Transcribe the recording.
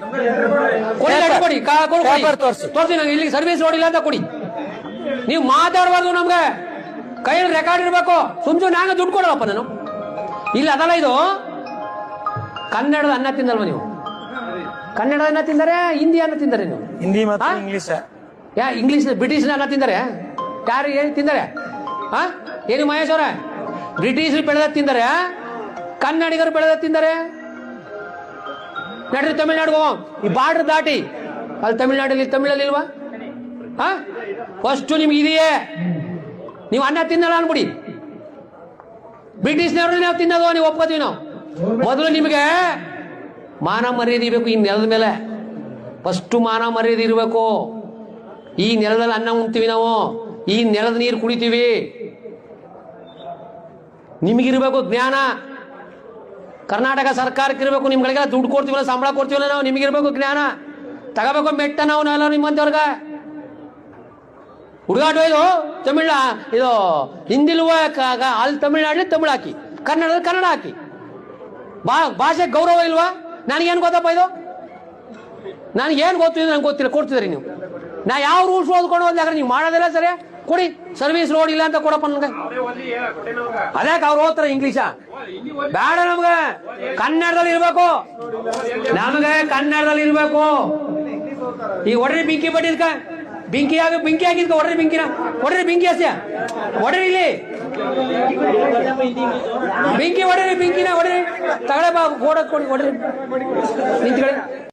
ಕೊಡಿ ಲೆಟರ್ ಕೊಡಿ ಕಾ- ಕೊಡಿ, ತೋರಿಸಿ ತೋರ್ಸಿ. ತೋರ್ಸಿ ನಂಗೆ ಇಲ್ಲಿ ಸರ್ವಿಸ್ ನೋಡಿಲ್ಲ ಅಂತ ಕೊಡಿ. ನೀವು ಮಾತಾಡಬಾರ್ದು ನಮ್ಗೆ. ಕೈಯಲ್ಲಿ ರೆಕಾರ್ಡ್ ಇರಬೇಕು. ಸುಮ್ ಸುಮ್ಮನೆ ಹಂಗೆ ದುಡ್ಡು ಕೊಡೋಪ್ಪ ನಾನು. ಇಲ್ಲ ಅದಲ್ಲ ಇದು. ಕನ್ನಡದ ಅನ್ನ ತಿಂದಲ್ವ ನೀವು? ಕನ್ನಡ ಅನ್ನ ತಿಂದರೆ ಹಿಂದಿ ಅನ್ನ ತಿಂದರೆ ನೀವು? ಹಿಂದಿ ಮತ್ತು? ಇಂಗ್ಲಿಷ್ ಯಾ ಇಂಗ್ಲಿಷ್ ಬ್ರಿಟಿಷ್ ಅನ್ನ ತಿಂದರೆ? ಯಾರು ಏನು ತಿಂದರೆ? ಹಾ? ಏನು ಮಹೇಶ್ ಅವರೇ? ಬ್ರಿಟಿಷರು ಬೆಳೆದ ತಿಂದರೆ? ಕನ್ನಡಿಗರು ಬೆಳೆದ ತಿಂದರೆ? ನಡ್ರಿ ತಮಿಳ್ನಾಡಿಗೆ ಹೋಗೋಣ ಈ ಬಾರ್ಡರ್ ದಾಟಿ, ಅಲ್ಲಿ ತಮಿಳ್ನಾಡಲ್ಲಿ, ತಮಿಳಲ್ಲಿ ಇಲ್ವಾ? ಹಾ? ಫಸ್ಟ್ ನಿಮ್ಗೆ ಇದೆಯೇ. ನೀವು ಅನ್ನ ತಿನ್ನಲ್ಲ ಅನ್ಬಿಡಿ. ಬ್ರಿಟಿಷ್ನವ್ರು ನಾವು ತಿನ್ನೋದು, ನೀವು ಒಪ್ಕೋತೀವಿ ನಾವು. ಮೊದಲು ನಿಮಗೆ ಮಾನ ಮರ್ಯಾದೆ ಇರಬೇಕು ಈ ನೆಲದ ಮೇಲೆ. ಫಸ್ಟು ಮಾನ ಮರ್ಯಾದೆ ಇರಬೇಕು. ಈ ನೆಲದಲ್ಲಿ ಅನ್ನ ಉಣ್ತೀವಿ ನಾವು. ಈ ನೆಲದ ನೀರು ಕುಡಿತೀವಿ. ನಿಮಗಿರ್ಬೇಕು ಜ್ಞಾನ. ಕರ್ನಾಟಕ ಸರ್ಕಾರಕ್ಕೆ ಇರಬೇಕು ನಿಮ್ಗಳಿಗೆಲ್ಲ ದುಡ್ಡು ಕೊಡ್ತೀವಲ್ಲ, ಸಂಬಳ ಕೊಡ್ತೀವಲ್ಲ, ನಾವು ನಿಮಗಿರ್ಬೇಕು ಜ್ಞಾನ. ತಗೋಬೇಕು ಮೆಟ್ಟ ನಾವು ನಾವೆಲ್ಲ ನಿಮ್ಮಂತವ್ರಿಗೆ ಹುಡುಗಾಟ ಇದು ತಮಿಳ ಇದು ಹಿಂದಿಲ್ವ ಅಲ್ಲಿ ತಮಿಳ್ನಾಡಲಿ ತಮಿಳು ಹಾಕಿ ಕನ್ನಡದಲ್ಲಿ ಕನ್ನಡ ಹಾಕಿ. ಬಾ, ಭಾಷೆ ಗೌರವ ಇಲ್ವಾ? ನನಗೇನು ಗೊತ್ತಪ್ಪ ಇದು? ನನಗೇನು ಗೊತ್ತಿದೆ ನಂಗೆ ಗೊತ್ತಿಲ್ಲ, ಕೊಡ್ತಿದ್ರಿ ನೀವು. ನಾ ಯಾವ ರೂಲ್ಸ್ ಓದ್ಕೊಂಡು ಹೋದ್ರೆ ನೀವು ಮಾಡೋದಿಲ್ಲ ಸರಿ? ಕೊಡಿ ಸರ್ವಿಸ್ ರೋಡ್ ಇಲ್ಲ ಅಂತ ಕೊಡಪ್ಪ ನನಗೆ. ಅದ್ಯಾಕೆ ಅವ್ರು ಓದ್ತಾರೆ ಇಂಗ್ಲೀಷ ಬೇಡ ನಮ್ಗೆ. ಕನ್ನಡದಲ್ಲಿ ಇರ್ಬೇಕು. ನಮ್ಗೆ ಕನ್ನಡದಲ್ಲಿ ಇರ್ಬೇಕು. ಈ ಒಡ್ರಿ ಬಿಂಕಿ ಬಟ್ಟಿದ್ಕ ಬಿಂಕಿ ಆಗ, ಬಿಂಕಿ ಆಗಿದ್ಕ ಒಡ್ರಿ ಬಿಂಕಿನ. ಒಡ್ರಿ ಬಿಂಕಿ ಹಸ್ಯ ಒಡ್ರಿ ಇಲ್ಲಿ. ಬಿಂಕಿ ಒಡ್ರಿ ಬಿಂಕಿನ ಒಡ್ರಿ ತಗಳೆ ಬಾ, ಗೋಡ ಕೊಡಿ ಒಡ್ರಿ ನಿಂತ್ಕೊಳ್ಳಿ.